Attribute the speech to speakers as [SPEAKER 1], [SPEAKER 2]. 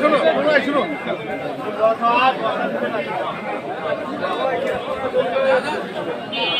[SPEAKER 1] শুনো শুনো শুনো